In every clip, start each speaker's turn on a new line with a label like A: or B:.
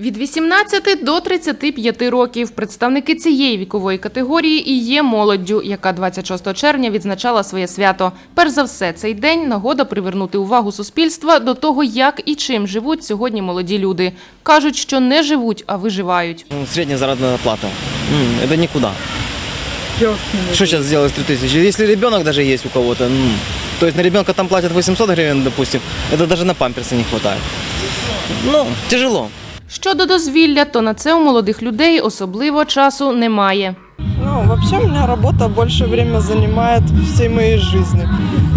A: Від 18 до 35 років представники цієї вікової категорії і є молоддю, яка 26 червня відзначала своє свято. Перш за все, цей день нагода привернути увагу суспільства до того, як і чим живуть сьогодні молоді люди. Кажуть, що не живуть, а виживають.
B: Ну, Средняя заработная плата. М, Это никуда. Что сейчас сделать с 3000? Если ребенок даже есть у кого-то, м, то есть на ребенка там платят 800 гривен, допустим, это даже на памперсы не хватает. Ну, тяжело.
A: Щодо дозвілля, то на це у молодих людей особливо часу немає.
C: Ну, вообще у меня работа больше время занимает всей моей жизни.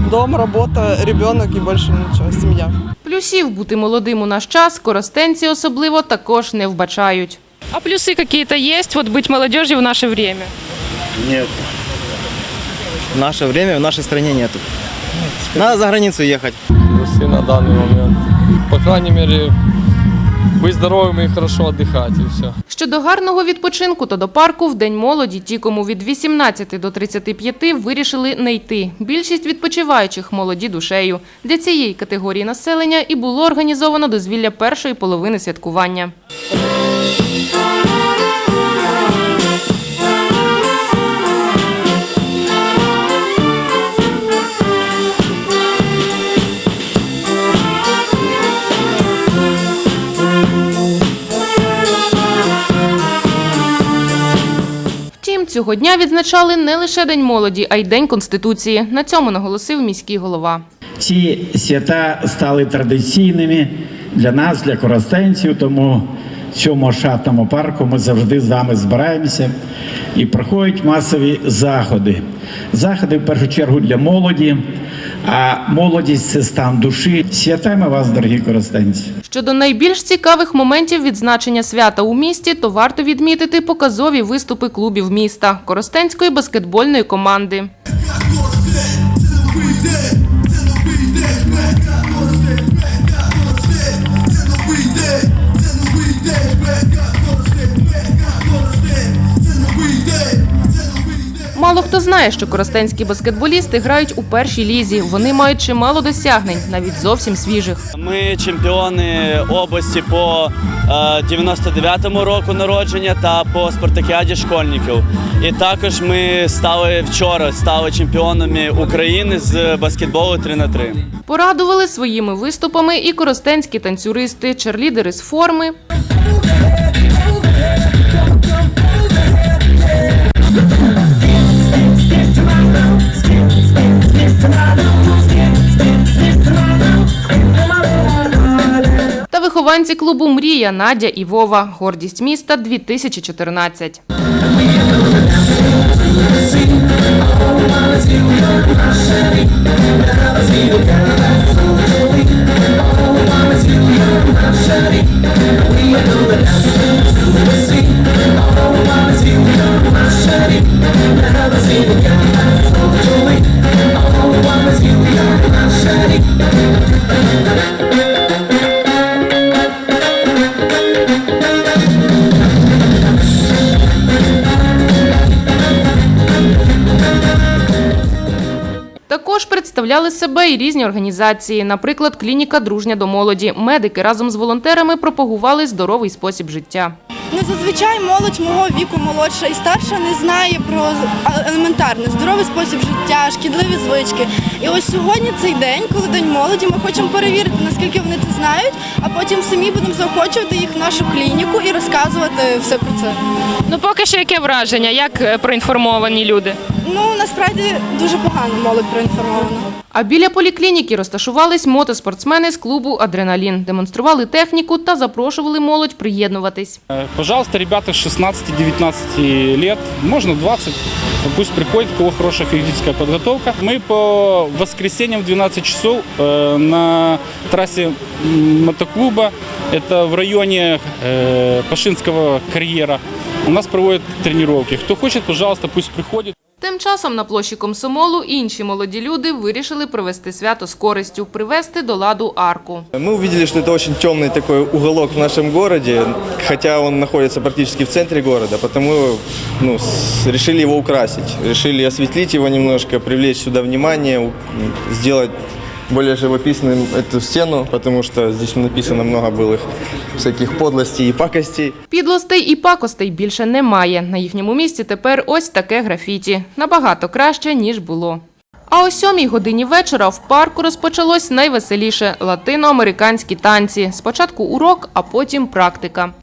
C: Дом, работа, ребенок и больше ничего, семья.
A: Плюсів бути молодим у наш час коростенці особливо також не вбачають.
D: А плюсы какие-то есть, вот быть молодежью в наше время?
E: Нет.
B: В наше время в нашей стране нету. Надо за границу ехать.
F: плюсы на данный момент. По крайней мере, быть здоровым и хорошо отдыхать, и все.
A: Щодо гарного відпочинку, то до парку в День молоді ті, кому від 18 до 35 вирішили не йти. Більшість відпочиваючих молоді душею. Для цієї категорії населення і було організовано дозвілля першої половини святкування. Цього дня відзначали не лише День молоді, а й День Конституції. На цьому наголосив міський голова.
G: Ці свята стали традиційними для нас, для коростенців. Тому цьому шатному парку ми завжди з вами збираємося і проходять масові заходи. Заходи в першу чергу для молоді. А молодість це стан душі. Святами вас, дорогі коростенці.
A: Щодо найбільш цікавих моментів відзначення свята у місті, то варто відмітити показові виступи клубів міста Коростенської баскетбольної команди. Хто знає, що коростенські баскетболісти грають у першій лізі. Вони мають чимало досягнень, навіть зовсім свіжих.
H: Ми чемпіони області по е, 99-му року народження та по спартакіаді школьників. І також ми стали вчора стали чемпіонами України з баскетболу 3 на 3
A: Порадували своїми виступами і коростенські танцюристи, черлідери з форми. Вихованці клубу Мрія Надя і Вова. Гордість міста 2014. Також представляли себе і різні організації, наприклад, клініка Дружня до молоді. Медики разом з волонтерами пропагували здоровий спосіб життя.
I: Ну, зазвичай молодь мого віку молодша і старша не знає про а, елементарний здоровий спосіб життя, шкідливі звички. І ось сьогодні цей день, коли день молоді, ми хочемо перевірити, наскільки вони це знають, а потім самі будемо заохочувати їх в нашу клініку і розказувати все про це.
D: Ну, поки що яке враження, як е, проінформовані люди?
I: Ну насправді дуже погано молодь проінформована.
A: А біля поліклініки розташувались мотоспортсмени з клубу Адреналін, демонстрували техніку та запрошували молодь приєднуватись.
J: Пожалуйста, ребята с 16-19 лет, можно 20, пусть приходят, у кого хорошая физическая подготовка. Мы по воскресеньям в 12 часов э, на трассе м, мотоклуба, это в районе э, Пашинского карьера, у нас проводят тренировки. Кто хочет, пожалуйста, пусть приходит.
A: Тим часом на площі Комсомолу інші молоді люди вирішили провести свято з користю, привести до ладу арку.
E: Мы увидели, что это очень темный такой уголок в нашем городе, хотя он находится практически в центре города, потому ну, с- решили его украсить, решили осветлить его немножко, привлечь сюда внимание, у- сделать более живописным эту стену, потому что здесь написано много былых всяких подлостей и пакостей.
A: Підлостей і пакостей більше немає. На їхньому місці тепер ось таке графіті. Набагато краще, ніж було. А о сьомій годині вечора в парку розпочалось найвеселіше латиноамериканські танці. Спочатку урок, а потім практика.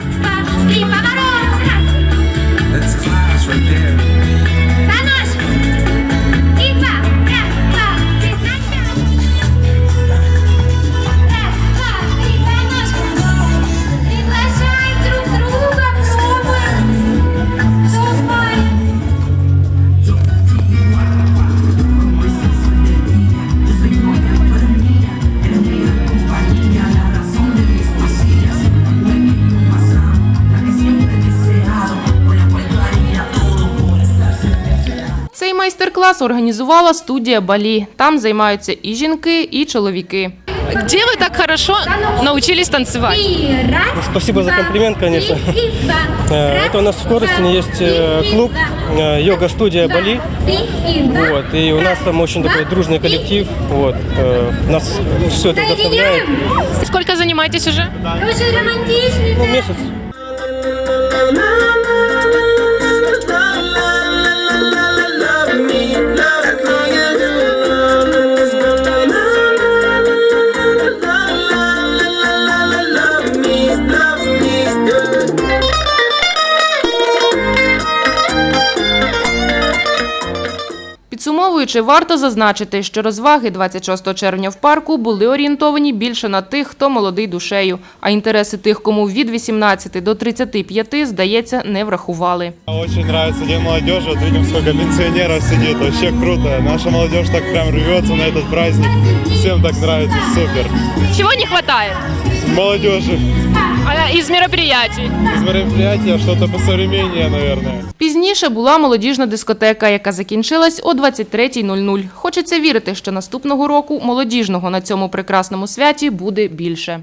A: майстер-клас організувала студія Балі. Там займаються і жінки, і чоловіки.
D: Де ви так хорошо научились танцевать?
K: Спасибо за комплимент, конечно. Э, Это у нас в Коростене есть э, клуб э, йога-студия Бали. Вот, и у нас там очень такой дружный коллектив. Вот, э, нас все это вдохновляет.
D: Сколько занимаетесь уже?
K: Ну, месяц.
A: Підсумовуючи, варто зазначити, що розваги 26 червня в парку були орієнтовані більше на тих, хто молодий душею, а інтереси тих, кому від 18 до 35, здається, не врахували.
L: Очень нравится День молодежи. Вот видим, сколько пенсионеров сидит. Вообще круто. Наша молодежь так прям рвется на этот праздник. Всем так нравится. Супер.
D: Чего не хватает?
L: Молодежи.
D: А из мероприятий?
L: Із мероприятия что-то посовременнее, наверное.
A: Пізніше була молодіжна дискотека, яка закінчилась о 23.00. Хочеться вірити, що наступного року молодіжного на цьому прекрасному святі буде більше.